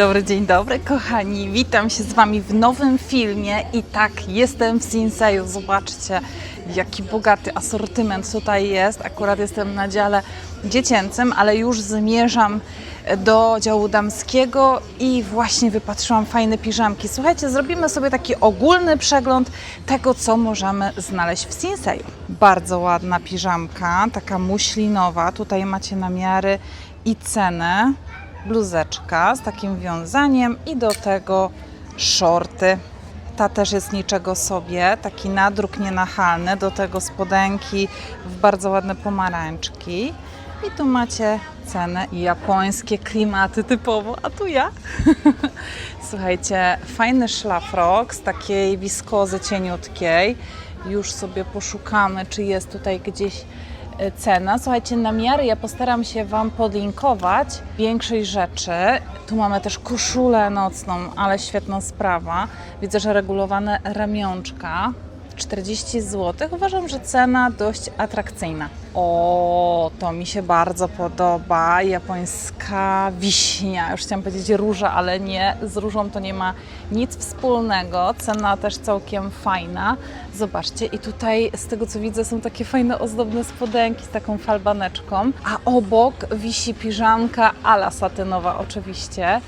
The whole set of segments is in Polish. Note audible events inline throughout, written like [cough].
Dobry, dzień dobry kochani. Witam się z Wami w nowym filmie i tak, jestem w Sinseju. Zobaczcie, jaki bogaty asortyment tutaj jest. Akurat jestem na dziale dziecięcym, ale już zmierzam do działu damskiego i właśnie wypatrzyłam fajne piżamki. Słuchajcie, zrobimy sobie taki ogólny przegląd tego, co możemy znaleźć w Sinseju. Bardzo ładna piżamka, taka muślinowa. Tutaj macie namiary i cenę bluzeczka z takim wiązaniem i do tego shorty. Ta też jest niczego sobie, taki nadruk nienachalny, do tego spodenki w bardzo ładne pomarańczki. I tu macie cenę i japońskie klimaty typowo, a tu ja. [laughs] Słuchajcie, fajny szlafrok z takiej wiskozy cieniutkiej. Już sobie poszukamy, czy jest tutaj gdzieś cena. Słuchajcie, namiary ja postaram się Wam podlinkować większej rzeczy. Tu mamy też koszulę nocną, ale świetna sprawa. Widzę, że regulowane ramionczka. 40 zł. Uważam, że cena dość atrakcyjna. O, to mi się bardzo podoba. Japońska wiśnia. Już chciałam powiedzieć róża, ale nie. Z różą to nie ma nic wspólnego. Cena też całkiem fajna. Zobaczcie, i tutaj z tego co widzę są takie fajne ozdobne spodenki z taką falbaneczką, a obok wisi piżamka ala satynowa oczywiście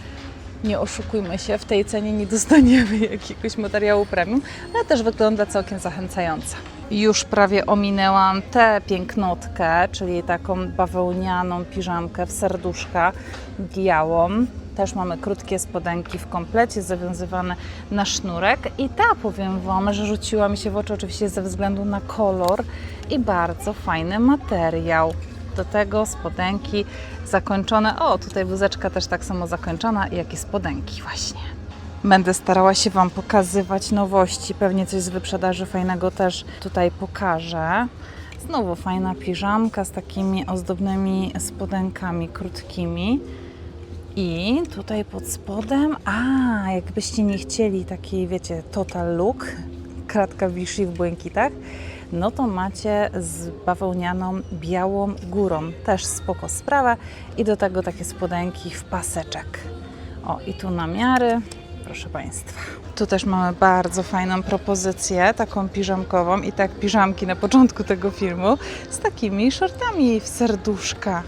nie oszukujmy się, w tej cenie nie dostaniemy [laughs] jakiegoś materiału premium, ale też wygląda całkiem zachęcająco. Już prawie ominęłam tę pięknotkę, czyli taką bawełnianą piżamkę w serduszka białą. Też mamy krótkie spodenki w komplecie, zawiązywane na sznurek. I ta, powiem Wam, że rzuciła mi się w oczy oczywiście ze względu na kolor i bardzo fajny materiał. Do tego spodenki zakończone. O, tutaj bluzeczka też tak samo zakończona, jak i spodenki właśnie. Będę starała się Wam pokazywać nowości. Pewnie coś z wyprzedaży fajnego też tutaj pokażę. Znowu fajna piżamka z takimi ozdobnymi spodenkami krótkimi. I tutaj pod spodem, a jakbyście nie chcieli takiej, wiecie, total look, kratka Vichy w błękitach, no to macie z bawełnianą białą górą. Też spoko sprawa. I do tego takie spodenki w paseczek. O, i tu namiary, proszę Państwa. Tu też mamy bardzo fajną propozycję, taką piżamkową i tak piżamki na początku tego filmu z takimi shortami w serduszka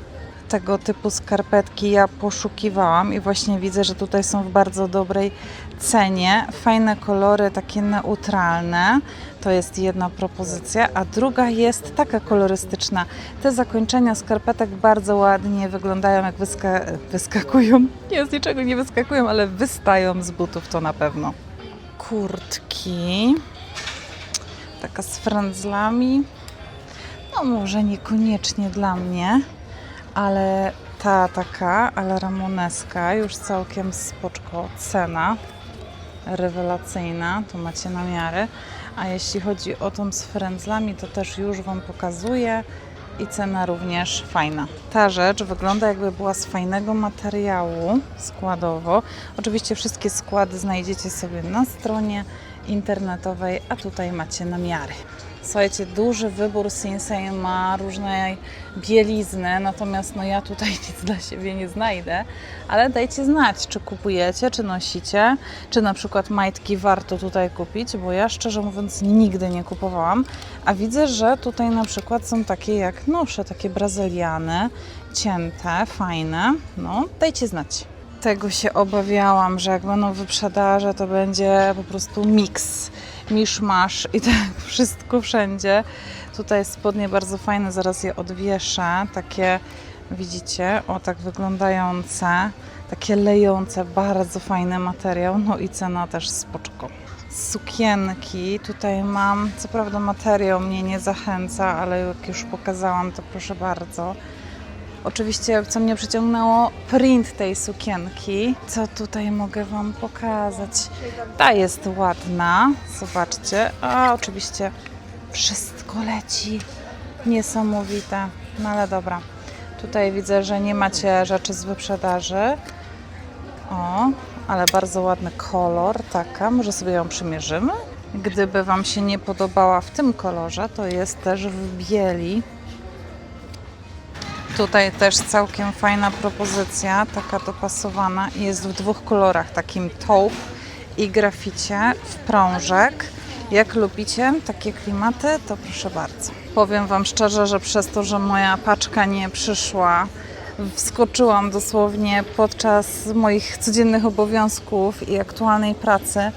tego typu skarpetki ja poszukiwałam i właśnie widzę, że tutaj są w bardzo dobrej cenie. Fajne kolory, takie neutralne. To jest jedna propozycja, a druga jest taka kolorystyczna. Te zakończenia skarpetek bardzo ładnie wyglądają, jak wyska wyskakują. [laughs] Nie, z niczego nie wyskakują, ale wystają z butów, to na pewno. Kurtki. Taka z frędzlami. No może niekoniecznie dla mnie ale ta taka, ale ramoneska, już całkiem spoczko cena, rewelacyjna, tu macie namiary, a jeśli chodzi o tą z frędzlami, to też już Wam pokazuję i cena również fajna. Ta rzecz wygląda jakby była z fajnego materiału składowo. Oczywiście wszystkie składy znajdziecie sobie na stronie internetowej, a tutaj macie namiary. Słuchajcie, duży wybór Sinsei ma różnej bielizny, natomiast no ja tutaj [laughs] nic dla siebie nie znajdę, ale dajcie znać, czy kupujecie, czy nosicie, czy na przykład majtki warto tutaj kupić, bo ja szczerze mówiąc nigdy nie kupowałam, a widzę, że tutaj na przykład są takie jak nosze, takie brazyliany, cięte, fajne, no dajcie znać. Tego się obawiałam, że jak będą wyprzedaże, to będzie po prostu miks miszmasz i tak [laughs] wszystko wszędzie. Tutaj spodnie bardzo fajne, zaraz je odwieszę. Takie, widzicie, o tak wyglądające, takie lejące, bardzo fajny materiał. No i cena też spoczko. Sukienki, tutaj mam, co prawda materiał mnie nie zachęca, ale jak już pokazałam, to proszę bardzo. Oczywiście, co mnie przyciągnęło, print tej sukienki. Co tutaj mogę Wam pokazać? Ta jest ładna, zobaczcie. A oczywiście wszystko leci. Niesamowite. No ale dobra. Tutaj widzę, że nie macie rzeczy z wyprzedaży. O, ale bardzo ładny kolor, taka. Może sobie ją przymierzymy? Gdyby Wam się nie podobała w tym kolorze, to jest też w bieli. Tutaj też całkiem fajna propozycja, taka dopasowana jest w dwóch kolorach, takim taupe i graficie w prążek. Jak lubicie takie klimaty, to proszę bardzo. Powiem Wam szczerze, że przez to, że moja paczka nie przyszła, wskoczyłam dosłownie podczas moich codziennych obowiązków i aktualnej pracy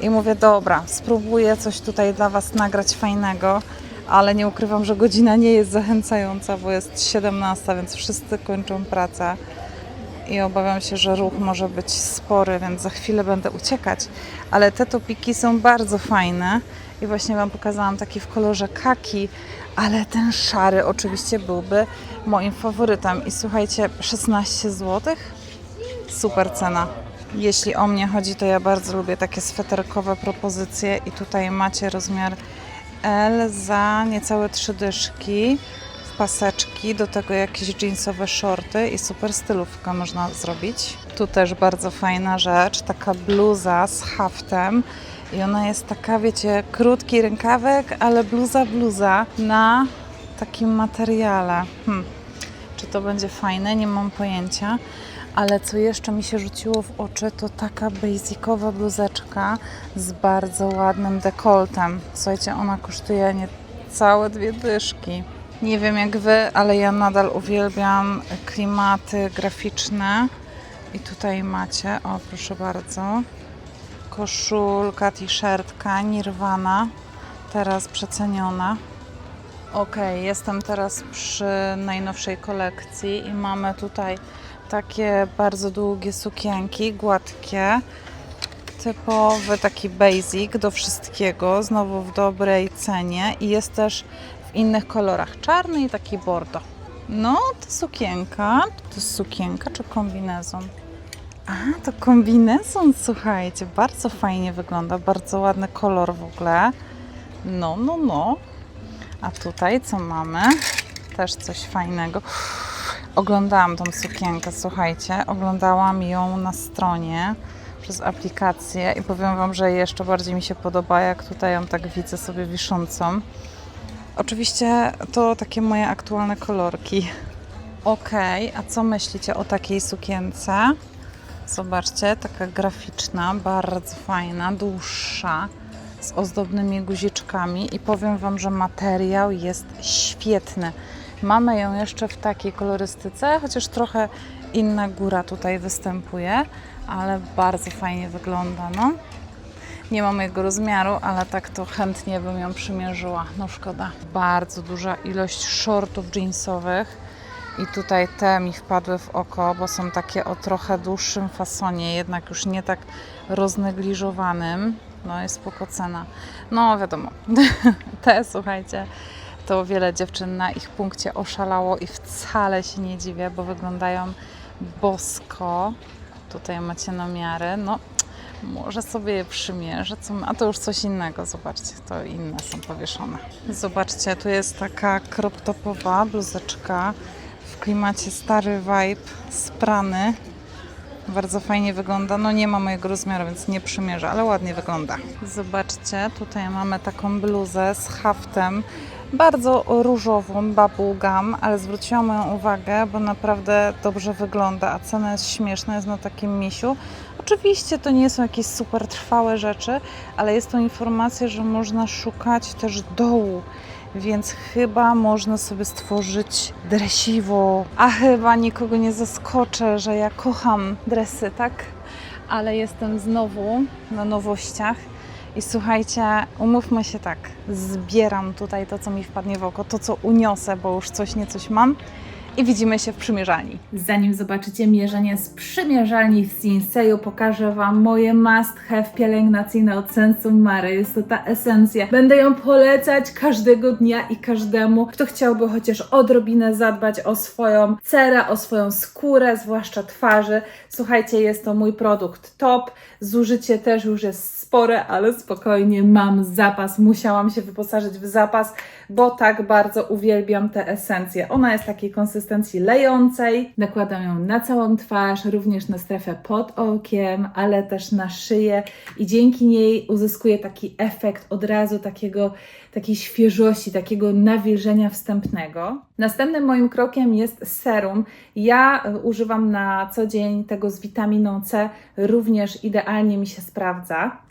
i mówię, dobra, spróbuję coś tutaj dla Was nagrać fajnego, ale nie ukrywam, że godzina nie jest zachęcająca, bo jest 17, więc wszyscy kończą pracę i obawiam się, że ruch może być spory, więc za chwilę będę uciekać. Ale te topiki są bardzo fajne i właśnie Wam pokazałam taki w kolorze kaki, ale ten szary oczywiście byłby moim faworytem. I słuchajcie, 16 zł? Super cena. Jeśli o mnie chodzi, to ja bardzo lubię takie sweterkowe propozycje i tutaj macie rozmiar L za niecałe trzy dyszki w paseczki, do tego jakieś jeansowe shorty i super stylówkę można zrobić. Tu też bardzo fajna rzecz, taka bluza z haftem i ona jest taka, wiecie, krótki rękawek, ale bluza, bluza na takim materiale. Hmm. Czy to będzie fajne? Nie mam pojęcia. Ale co jeszcze mi się rzuciło w oczy, to taka basicowa bluzeczka z bardzo ładnym dekoltem. Słuchajcie, ona kosztuje niecałe dwie dyszki. Nie wiem jak wy, ale ja nadal uwielbiam klimaty graficzne. I tutaj macie, o proszę bardzo, koszulka, t-shirtka, Nirvana, teraz przeceniona. Ok, jestem teraz przy najnowszej kolekcji i mamy tutaj takie bardzo długie sukienki, gładkie, typowy taki basic do wszystkiego, znowu w dobrej cenie i jest też w innych kolorach, czarny i taki bordo. No, to sukienka, to jest sukienka czy kombinezon? A, to kombinezon, słuchajcie, bardzo fajnie wygląda, bardzo ładny kolor w ogóle. No, no, no. A tutaj co mamy? Też coś fajnego. Oglądałam tą sukienkę, słuchajcie, oglądałam ją na stronie przez aplikację i powiem Wam, że jeszcze bardziej mi się podoba, jak tutaj ją tak widzę sobie wiszącą. Oczywiście to takie moje aktualne kolorki. Ok, a co myślicie o takiej sukience? Zobaczcie, taka graficzna, bardzo fajna, dłuższa, z ozdobnymi guziczkami i powiem Wam, że materiał jest świetny. Mamy ją jeszcze w takiej kolorystyce, chociaż trochę inna góra tutaj występuje, ale bardzo fajnie wygląda, no. Nie mam jego rozmiaru, ale tak to chętnie bym ją przymierzyła. No szkoda. Bardzo duża ilość shortów jeansowych. I tutaj te mi wpadły w oko, bo są takie o trochę dłuższym fasonie, jednak już nie tak roznegliżowanym. No jest spoko cena. No wiadomo, [laughs] te słuchajcie, to wiele dziewczyn na ich punkcie oszalało i wcale się nie dziwię, bo wyglądają bosko. Tutaj macie namiary. No, może sobie je przymierzę, a to już coś innego, zobaczcie, to inne są powieszone. Zobaczcie, tu jest taka crop topowa bluzeczka w klimacie stary vibe, sprany. Bardzo fajnie wygląda. No nie ma mojego rozmiaru, więc nie przymierzę, ale ładnie wygląda. Zobaczcie, tutaj mamy taką bluzę z haftem. Bardzo różową, bubblegum, ale zwróciłam moją uwagę, bo naprawdę dobrze wygląda, a cena jest śmieszna, jest na takim misiu. Oczywiście to nie są jakieś super trwałe rzeczy, ale jest to informacja, że można szukać też dołu, więc chyba można sobie stworzyć dresiwo. A chyba nikogo nie zaskoczę, że ja kocham dresy, tak? Ale jestem znowu na nowościach. I słuchajcie, umówmy się tak, zbieram tutaj to, co mi wpadnie w oko, to, co uniosę, bo już coś nie coś mam i widzimy się w przymierzalni. Zanim zobaczycie mierzenie z przymierzalni w Sinseju, pokażę Wam moje must have pielęgnacyjne od Sensum Mary. Jest to ta esencja. Będę ją polecać każdego dnia i każdemu, kto chciałby chociaż odrobinę zadbać o swoją cerę, o swoją skórę, zwłaszcza twarzy. Słuchajcie, jest to mój produkt top. Zużycie też już jest spore, ale spokojnie mam zapas. Musiałam się wyposażyć w zapas, bo tak bardzo uwielbiam tę esencję. Ona jest takiej konsystencji konsystencji lejącej. Nakładam ją na całą twarz, również na strefę pod okiem, ale też na szyję i dzięki niej uzyskuję taki efekt od razu takiego, takiej świeżości, takiego nawilżenia wstępnego. Następnym moim krokiem jest serum. Ja y, używam na co dzień tego z witaminą C, również idealnie mi się sprawdza.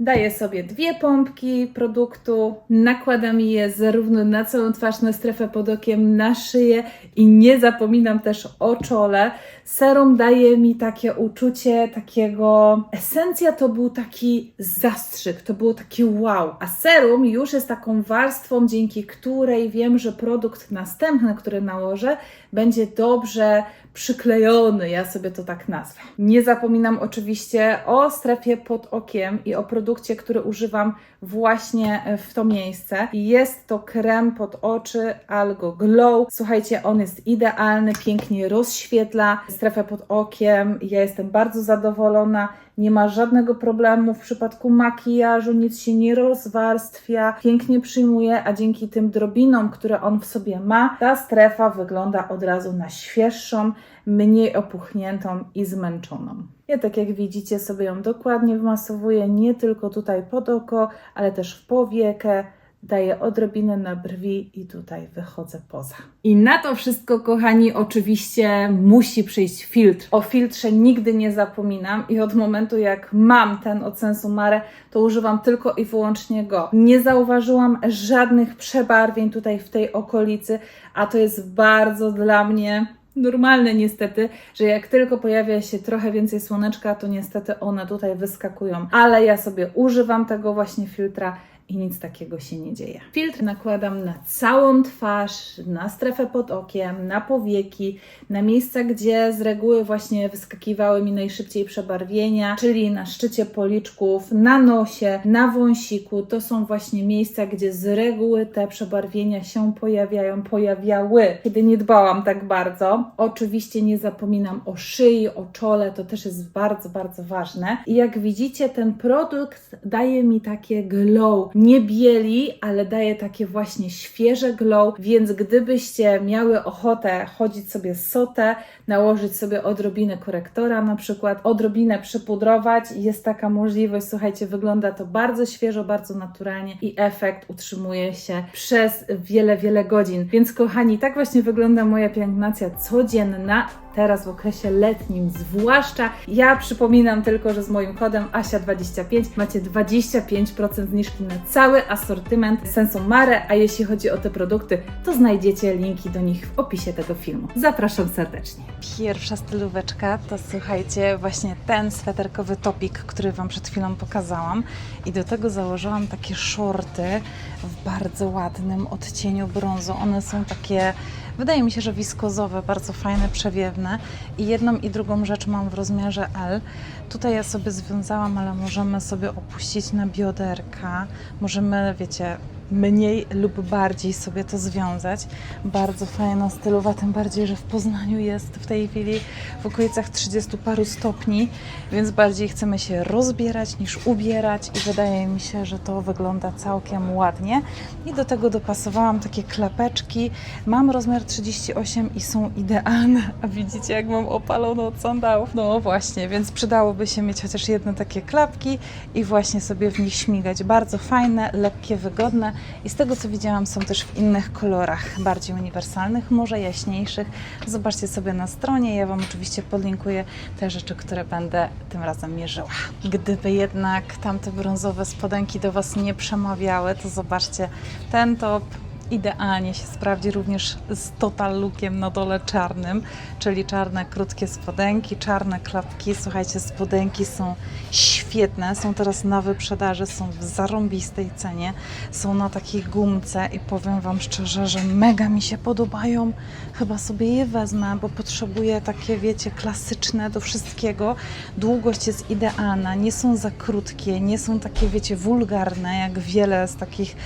Daję sobie dwie pompki produktu, nakładam je zarówno na całą twarz, na strefę pod okiem, na szyję i nie zapominam też o czole. Serum daje mi takie uczucie takiego. Esencja to był taki zastrzyk, to było takie wow. A serum już jest taką warstwą, dzięki której wiem, że produkt następny, który nałożę, będzie dobrze przyklejony, ja sobie to tak nazwę. Nie zapominam oczywiście o strefie pod okiem i o produkcie, który używam właśnie w to miejsce. Jest to krem pod oczy Algo Glow. Słuchajcie, on jest idealny, pięknie rozświetla strefę pod okiem. Ja jestem bardzo zadowolona. Nie ma żadnego problemu w przypadku makijażu, nic się nie rozwarstwia, pięknie przyjmuje, a dzięki tym drobinom, które on w sobie ma, ta strefa wygląda od razu na świeższą, mniej opuchniętą i zmęczoną. Ja tak jak widzicie sobie ją dokładnie wmasowuję, nie tylko tutaj pod oko, ale też w powiekę, daję odrobinę na brwi i tutaj wychodzę poza. I na to wszystko, kochani, oczywiście musi przyjść filtr. O filtrze nigdy nie zapominam i od momentu jak mam ten od Sensu Mare, to używam tylko i wyłącznie go. Nie zauważyłam żadnych przebarwień tutaj w tej okolicy, a to jest bardzo dla mnie normalne niestety, że jak tylko pojawia się trochę więcej słoneczka, to niestety one tutaj wyskakują. Ale ja sobie używam tego właśnie filtra i nic takiego się nie dzieje. Filtr nakładam na całą twarz, na strefę pod okiem, na powieki, na miejsca, gdzie z reguły właśnie wyskakiwały mi najszybciej przebarwienia, czyli na szczycie policzków, na nosie, na wąsiku. To są właśnie miejsca, gdzie z reguły te przebarwienia się pojawiają, pojawiały, kiedy nie dbałam tak bardzo. Oczywiście nie zapominam o szyi, o czole, to też jest bardzo, bardzo ważne. I jak widzicie, ten produkt daje mi takie glow nie bieli, ale daje takie właśnie świeże glow, więc gdybyście miały ochotę chodzić sobie sotę, nałożyć sobie odrobinę korektora na przykład, odrobinę przypudrować, jest taka możliwość, słuchajcie, wygląda to bardzo świeżo, bardzo naturalnie i efekt utrzymuje się przez wiele, wiele godzin. Więc kochani, tak właśnie wygląda moja pielęgnacja codzienna teraz w okresie letnim zwłaszcza. Ja przypominam tylko, że z moim kodem ASIA25 macie 25% zniżki na cały asortyment Sensu Mare, a jeśli chodzi o te produkty, to znajdziecie linki do nich w opisie tego filmu. Zapraszam serdecznie. Pierwsza stylóweczka to słuchajcie, właśnie ten sweterkowy topik, który Wam przed chwilą pokazałam i do tego założyłam takie shorty w bardzo ładnym odcieniu brązu. One są takie Wydaje mi się, że wiskozowe, bardzo fajne, przewiewne. I jedną i drugą rzecz mam w rozmiarze L. Tutaj ja sobie związałam, ale możemy sobie opuścić na bioderka. Możemy, wiecie, mniej lub bardziej sobie to związać. Bardzo fajna stylowa, tym bardziej, że w Poznaniu jest w tej chwili w okolicach 30 paru stopni, więc bardziej chcemy się rozbierać niż ubierać i wydaje mi się, że to wygląda całkiem ładnie. I do tego dopasowałam takie klapeczki. Mam rozmiar 38 i są idealne. [laughs] A widzicie, jak mam opaloną od sandałów? No właśnie, więc przydałoby się mieć chociaż jedne takie klapki i właśnie sobie w nich śmigać. Bardzo fajne, lekkie, wygodne i z tego co widziałam są też w innych kolorach, bardziej uniwersalnych, może jaśniejszych. Zobaczcie sobie na stronie, ja Wam oczywiście podlinkuję te rzeczy, które będę tym razem mierzyła. Gdyby jednak tamte brązowe spodenki do Was nie przemawiały, to zobaczcie ten top idealnie się sprawdzi również z total lookiem na dole czarnym, czyli czarne krótkie spodenki, czarne klapki. Słuchajcie, spodenki są świetne, są teraz na wyprzedaży, są w zarąbistej cenie, są na takiej gumce i powiem Wam szczerze, że mega mi się podobają. Chyba sobie je wezmę, bo potrzebuję takie, wiecie, klasyczne do wszystkiego. Długość jest idealna, nie są za krótkie, nie są takie, wiecie, wulgarne, jak wiele z takich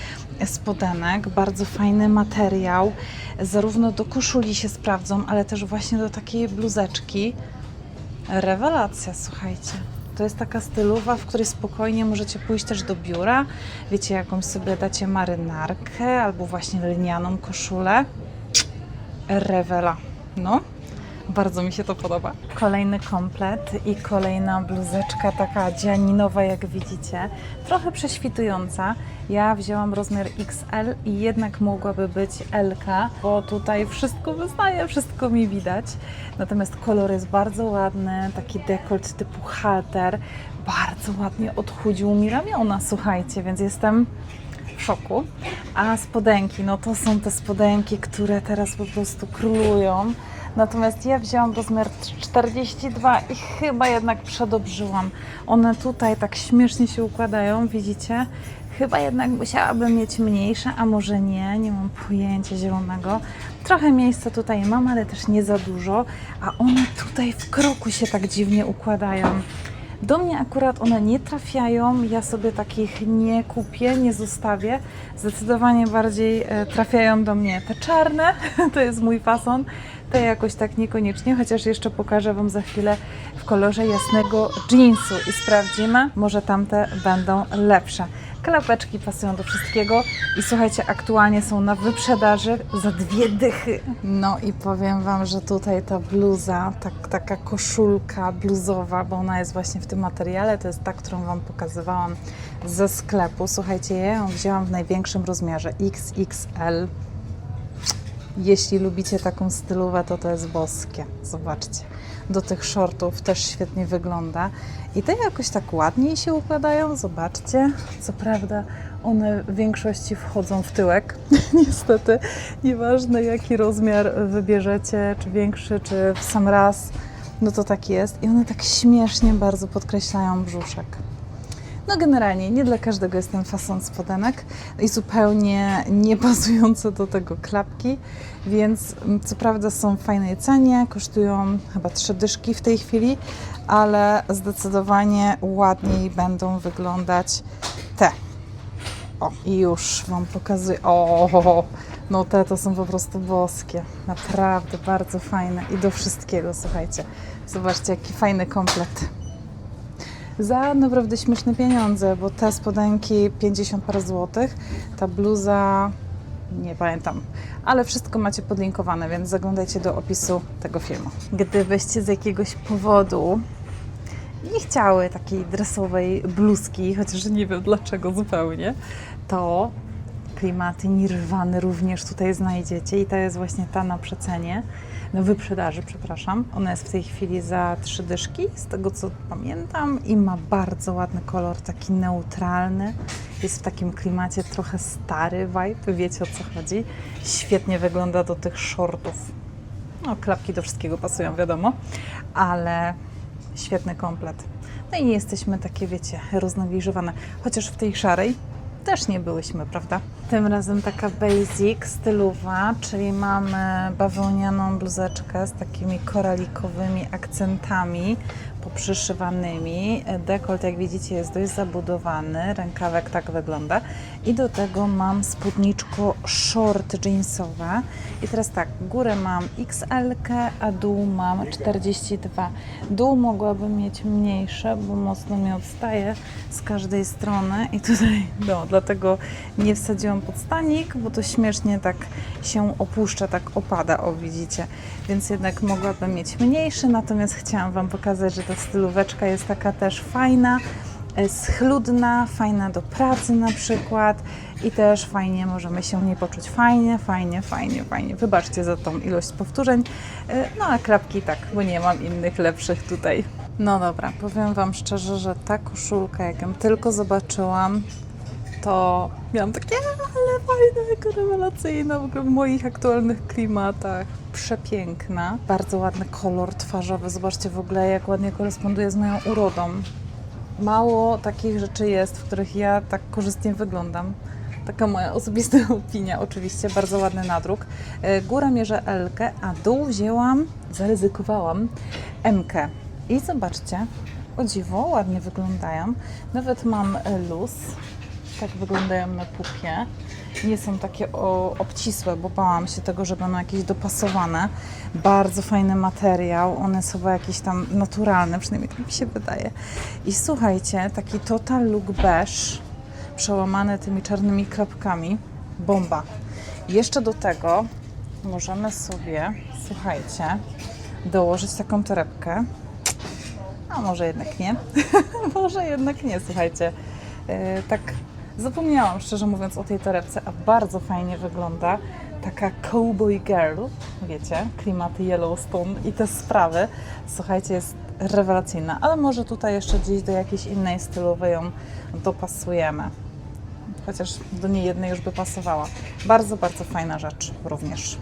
spodenek. Bardzo fajny materiał. Zarówno do koszuli się sprawdzą, ale też właśnie do takiej bluzeczki. Rewelacja, słuchajcie. To jest taka stylowa, w której spokojnie możecie pójść też do biura. Wiecie, jakąś sobie dacie marynarkę albo właśnie lnianą koszulę. rewela. No, bardzo mi się to podoba. Kolejny komplet i kolejna bluzeczka taka dzianinowa, jak widzicie. Trochę prześwitująca. Ja wzięłam rozmiar XL i jednak mogłaby być LK, bo tutaj wszystko wyznaje, wszystko mi widać. Natomiast kolor jest bardzo ładny, taki dekolt typu halter. Bardzo ładnie odchudził mi ramiona, słuchajcie, więc jestem w szoku. A spodenki, no to są te spodenki, które teraz po prostu królują. Natomiast ja wzięłam rozmiar 42 i chyba jednak przedobrzyłam. One tutaj tak śmiesznie się układają, widzicie? Chyba jednak musiałabym mieć mniejsze, a może nie, nie mam pojęcia zielonego. Trochę miejsca tutaj mam, ale też nie za dużo, a one tutaj w kroku się tak dziwnie układają. Do mnie akurat one nie trafiają, ja sobie takich nie kupię, nie zostawię. Zdecydowanie bardziej e, trafiają do mnie te czarne, [laughs] to jest mój fason. Te jakoś tak niekoniecznie, chociaż jeszcze pokażę Wam za chwilę w kolorze jasnego jeansu i sprawdzimy, może tamte będą lepsze. Klapeczki pasują do wszystkiego i słuchajcie, aktualnie są na wyprzedaży za dwie dychy. No i powiem Wam, że tutaj ta bluza, tak, taka koszulka bluzowa, bo ona jest właśnie w tym materiale, to jest ta, którą Wam pokazywałam ze sklepu. Słuchajcie, ja ją wzięłam w największym rozmiarze XXL. Jeśli lubicie taką stylówę, to to jest boskie. Zobaczcie. Do tych shortów też świetnie wygląda. I te jakoś tak ładniej się układają. Zobaczcie. Co prawda one w większości wchodzą w tyłek. [laughs] Niestety. Nieważne jaki rozmiar wybierzecie, czy większy, czy w sam raz, no to tak jest. I one tak śmiesznie bardzo podkreślają brzuszek. No generalnie nie dla każdego jest ten fason spodenek i zupełnie nie pasujące do tego klapki, więc mm, co prawda są w fajnej cenie, kosztują chyba trzy dyszki w tej chwili, ale zdecydowanie ładniej będą wyglądać te. O, i już Wam pokazuję. O, no te to są po prostu boskie. Naprawdę bardzo fajne i do wszystkiego, słuchajcie. Zobaczcie, jaki fajny komplet za naprawdę śmieszne pieniądze, bo te spodenki 50 parę złotych, ta bluza nie pamiętam, ale wszystko macie podlinkowane, więc zaglądajcie do opisu tego filmu. Gdybyście z jakiegoś powodu nie chciały takiej dresowej bluzki, chociaż nie wiem dlaczego zupełnie, to klimaty Nirwany również tutaj znajdziecie i to jest właśnie ta na przecenie, na wyprzedaży, przepraszam. Ona jest w tej chwili za trzy dyszki, z tego co pamiętam i ma bardzo ładny kolor, taki neutralny. Jest w takim klimacie trochę stary vibe, wiecie o co chodzi. Świetnie wygląda do tych shortów. No, klapki do wszystkiego pasują, wiadomo, ale świetny komplet. No i jesteśmy takie, wiecie, roznegliżowane. Chociaż w tej szarej też nie byłyśmy, prawda? Tym razem taka basic, stylowa, czyli mamy bawełnianą bluzeczkę z takimi koralikowymi akcentami poprzyszywanymi. Dekolt, jak widzicie, jest dość zabudowany, rękawek tak wygląda. I do tego mam spódniczko short jeansowe. I teraz tak, górę mam XL, a dół mam 42. Dół mogłabym mieć mniejsze, bo mocno mi odstaje z każdej strony. I tutaj, no, dlatego nie wsadziłam pod stanik, bo to śmiesznie tak się opuszcza, tak opada, o widzicie. Więc jednak mogłabym mieć mniejszy, natomiast chciałam Wam pokazać, że ta stylóweczka jest taka też fajna, schludna, fajna do pracy na przykład i też fajnie możemy się nie poczuć fajnie, fajnie, fajnie, fajnie. Wybaczcie za tą ilość powtórzeń, e, no a klapki tak, bo nie mam innych lepszych tutaj. No dobra, powiem Wam szczerze, że ta koszulka, jak ją tylko zobaczyłam, to miałam takie, ale fajna, jaka rewelacyjna w ogóle w moich aktualnych klimatach. Przepiękna, bardzo ładny kolor twarzowy. Zobaczcie w ogóle, jak ładnie koresponduje z moją urodą. Mało takich rzeczy jest, w których ja tak korzystnie wyglądam. Taka moja [laughs] osobista opinia, oczywiście, bardzo ładny nadruk. E, Górę mierzę L, a dół wzięłam, zaryzykowałam M. -kę. I zobaczcie, o dziwo, ładnie wyglądają. Nawet mam luz, tak wyglądają na pupie. Nie są takie o, obcisłe, bo bałam się tego, że będą jakieś dopasowane. Bardzo fajny materiał, one są jakieś tam naturalne, przynajmniej tak mi się wydaje. I słuchajcie, taki total look beige, przełamany tymi czarnymi klapkami. Bomba. Jeszcze do tego możemy sobie, słuchajcie, dołożyć taką torebkę. A może jednak nie? [laughs] może jednak nie, słuchajcie. E, tak zapomniałam, szczerze mówiąc, o tej torebce, a bardzo fajnie wygląda. Taka cowboy girl, wiecie, klimaty Yellowstone i te sprawy. Słuchajcie, jest rewelacyjna, ale może tutaj jeszcze gdzieś do jakiejś innej stylowej ją dopasujemy. Chociaż do niej jednej już by pasowała. Bardzo, bardzo fajna rzecz również.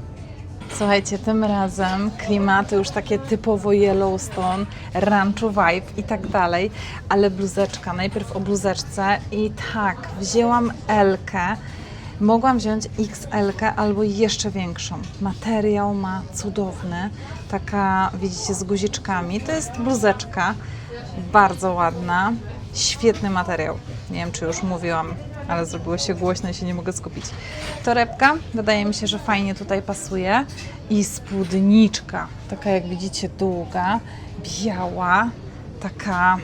Słuchajcie, tym razem klimaty już takie typowo Yellowstone, ranchu vibe i tak dalej, ale bluzeczka, najpierw o bluzeczce i tak, wzięłam L-kę, mogłam wziąć XL albo jeszcze większą. Materiał ma cudowny, taka widzicie z guziczkami, to jest bluzeczka, bardzo ładna, świetny materiał. Nie wiem, czy już mówiłam, ale zrobiło się głośno i się nie mogę skupić. Torebka, wydaje mi się, że fajnie tutaj pasuje. I spódniczka, taka jak widzicie długa, biała, taka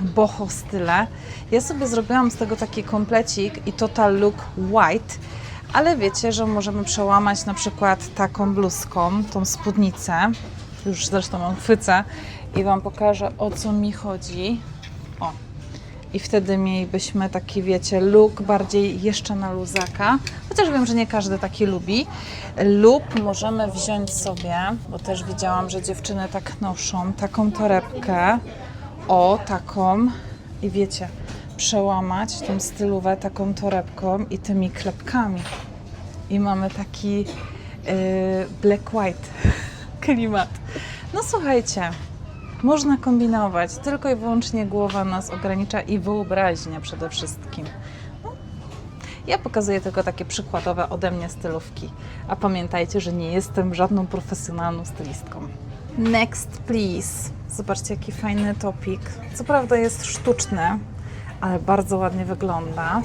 boho style. Ja sobie zrobiłam z tego taki komplecik i total look white, ale wiecie, że możemy przełamać na przykład taką bluzką, tą spódnicę. Już zresztą mam chwycę i Wam pokażę o co mi chodzi. O, i wtedy mielibyśmy taki, wiecie, look bardziej jeszcze na luzaka, chociaż wiem, że nie każdy taki lubi. Lub możemy wziąć sobie, bo też widziałam, że dziewczyny tak noszą, taką torebkę, o taką i wiecie, przełamać tą stylówę taką torebką i tymi klepkami. I mamy taki yy, black white [laughs] klimat. No słuchajcie, można kombinować, tylko i wyłącznie głowa nas ogranicza i wyobraźnia przede wszystkim. No, ja pokazuję tylko takie przykładowe ode mnie stylówki, a pamiętajcie, że nie jestem żadną profesjonalną stylistką. Next, please. Zobaczcie, jaki fajny topik. Co prawda jest sztuczny, ale bardzo ładnie wygląda.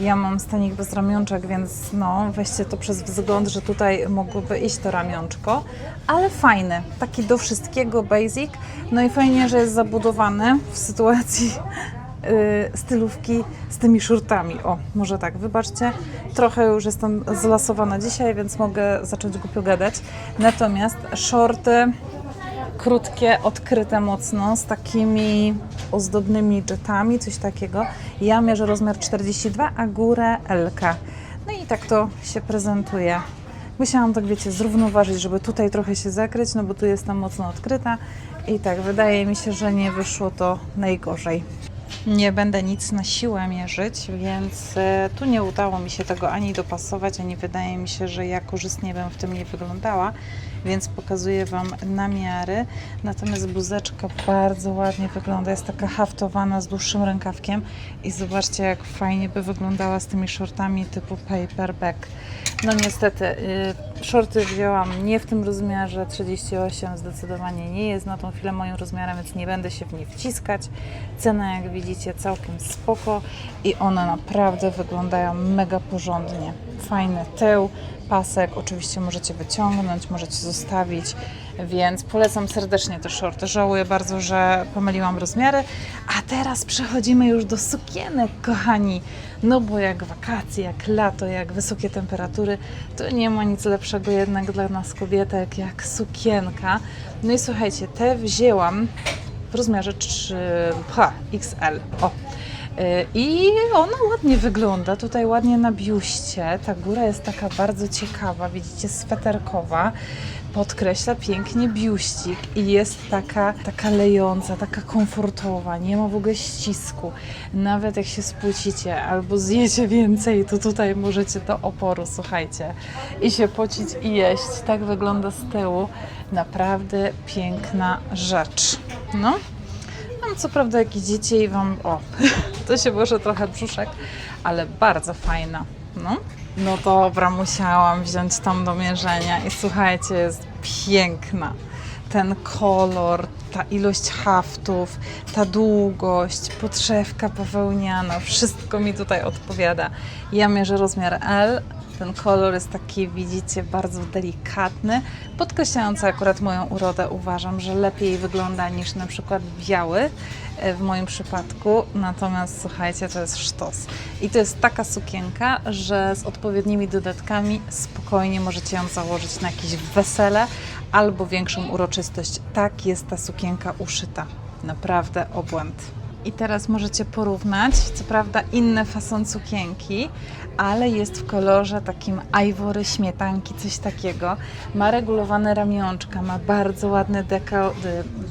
Ja mam stanik bez ramionczek, więc no, weźcie to przez wzgląd, że tutaj mogłoby iść to ramionczko, ale fajny, taki do wszystkiego basic. No i fajnie, że jest zabudowany w sytuacji yy, stylówki z tymi szurtami. O, może tak, wybaczcie, trochę już jestem zlasowana dzisiaj, więc mogę zacząć głupio gadać. Natomiast shorty krótkie, odkryte mocno, z takimi ozdobnymi jetami, coś takiego. Ja mierzę rozmiar 42, a górę LK. No i tak to się prezentuje. Musiałam tak, wiecie, zrównoważyć, żeby tutaj trochę się zakryć, no bo tu jestem mocno odkryta. I tak, wydaje mi się, że nie wyszło to najgorzej. Nie będę nic na siłę mierzyć, więc e, tu nie udało mi się tego ani dopasować, ani wydaje mi się, że ja korzystnie bym w tym nie wyglądała, więc pokazuję Wam namiary. Natomiast bluzeczka bardzo ładnie wygląda, jest taka haftowana z dłuższym rękawkiem i zobaczcie jak fajnie by wyglądała z tymi shortami typu paperback. No niestety, y, shorty wzięłam nie w tym rozmiarze, 38 zdecydowanie nie jest na tą chwilę moim rozmiarem, więc nie będę się w nie wciskać. Cena jak widzicie całkiem spoko i one naprawdę wyglądają mega porządnie. Fajny tył, pasek, oczywiście możecie wyciągnąć, możecie zostawić, więc polecam serdecznie te shorty. Żałuję bardzo, że pomyliłam rozmiary. A teraz przechodzimy już do sukienek, kochani. No bo jak wakacje, jak lato, jak wysokie temperatury, to nie ma nic lepszego jednak dla nas kobietek jak sukienka. No i słuchajcie, te wzięłam w rozmiarze 3, ha, XL. O. Y, I ona ładnie wygląda, tutaj ładnie na biuście. Ta góra jest taka bardzo ciekawa, widzicie, sweterkowa. Podkreśla pięknie biuścik i jest taka, taka lejąca, taka komfortowa, nie ma w ogóle ścisku. Nawet jak się spłucicie albo zjecie więcej, to tutaj możecie do oporu, słuchajcie, i się pocić i jeść. Tak wygląda z tyłu. Naprawdę piękna rzecz. No. Mam co prawda jakieś dzieci i wam, o, [laughs] to się może trochę brzuszek, ale bardzo fajna. No. no dobra, musiałam wziąć tam do mierzenia i słuchajcie, jest piękna. Ten kolor, ta ilość haftów, ta długość, podszewka bawełniana, wszystko mi tutaj odpowiada. Ja mierzę rozmiar L, Ten kolor jest taki, widzicie, bardzo delikatny, podkreślający akurat moją urodę. Uważam, że lepiej wygląda niż na przykład biały e, w moim przypadku. Natomiast słuchajcie, to jest sztos. I to jest taka sukienka, że z odpowiednimi dodatkami spokojnie możecie ją założyć na jakieś wesele albo większą uroczystość. Tak jest ta sukienka uszyta. Naprawdę obłęd. I teraz możecie porównać, co prawda inny fason sukienki, ale jest w kolorze takim ivory śmietanki, coś takiego. Ma regulowane ramionczka, ma bardzo ładny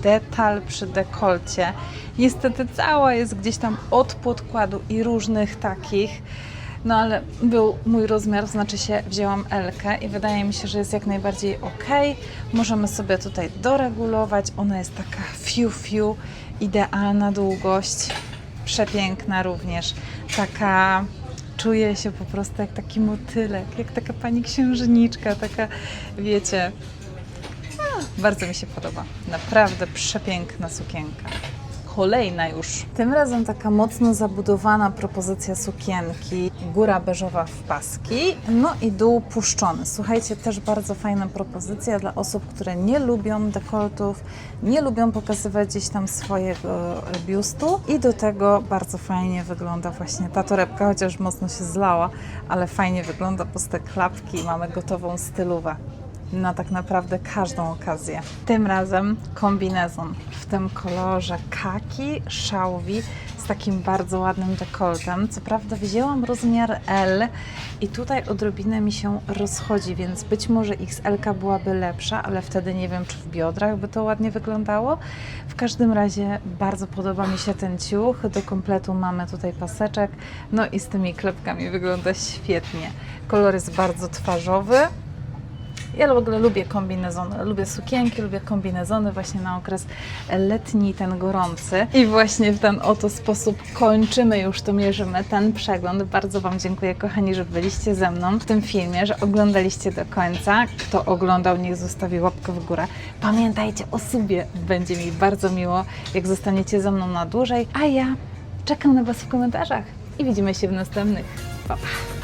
detal przy dekolcie. Niestety cała jest gdzieś tam od podkładu i różnych takich. No ale był mój rozmiar, znaczy się wzięłam Elkę i wydaje mi się, że jest jak najbardziej ok. Możemy sobie tutaj doregulować. Ona jest taka fiu fiu, idealna długość, przepiękna również. Taka czuję się po prostu jak taki motylek, jak taka pani księżniczka, taka wiecie. A, bardzo mi się podoba. Naprawdę przepiękna sukienka kolejna już. Tym razem taka mocno zabudowana propozycja sukienki, góra beżowa w paski, no i dół puszczony. Słuchajcie, też bardzo fajna propozycja dla osób, które nie lubią dekoltów, nie lubią pokazywać gdzieś tam swojego biustu i do tego bardzo fajnie wygląda właśnie ta torebka, chociaż mocno się zlała, ale fajnie wygląda, bo z te klapki mamy gotową stylówę na tak naprawdę każdą okazję. Tym razem kombinezon w tym kolorze kaki, szałwi z takim bardzo ładnym dekoltem. Co prawda wzięłam rozmiar L i tutaj odrobinę mi się rozchodzi, więc być może XL byłaby lepsza, ale wtedy nie wiem, czy w biodrach by to ładnie wyglądało. W każdym razie bardzo podoba mi się ten ciuch. Do kompletu mamy tutaj paseczek, no i z tymi klepkami wygląda świetnie. Kolor jest bardzo twarzowy, ja w ogóle lubię kombinezony, lubię sukienki, lubię kombinezony właśnie na okres letni, ten gorący. I właśnie w ten oto sposób kończymy już, to mierzymy ten przegląd. Bardzo Wam dziękuję, kochani, że byliście ze mną w tym filmie, że oglądaliście do końca. Kto oglądał, niech zostawi łapkę w górę. Pamiętajcie o sobie, będzie mi bardzo miło, jak zostaniecie ze mną na dłużej, a ja czekam na Was w komentarzach i widzimy się w następnych. Pa, pa.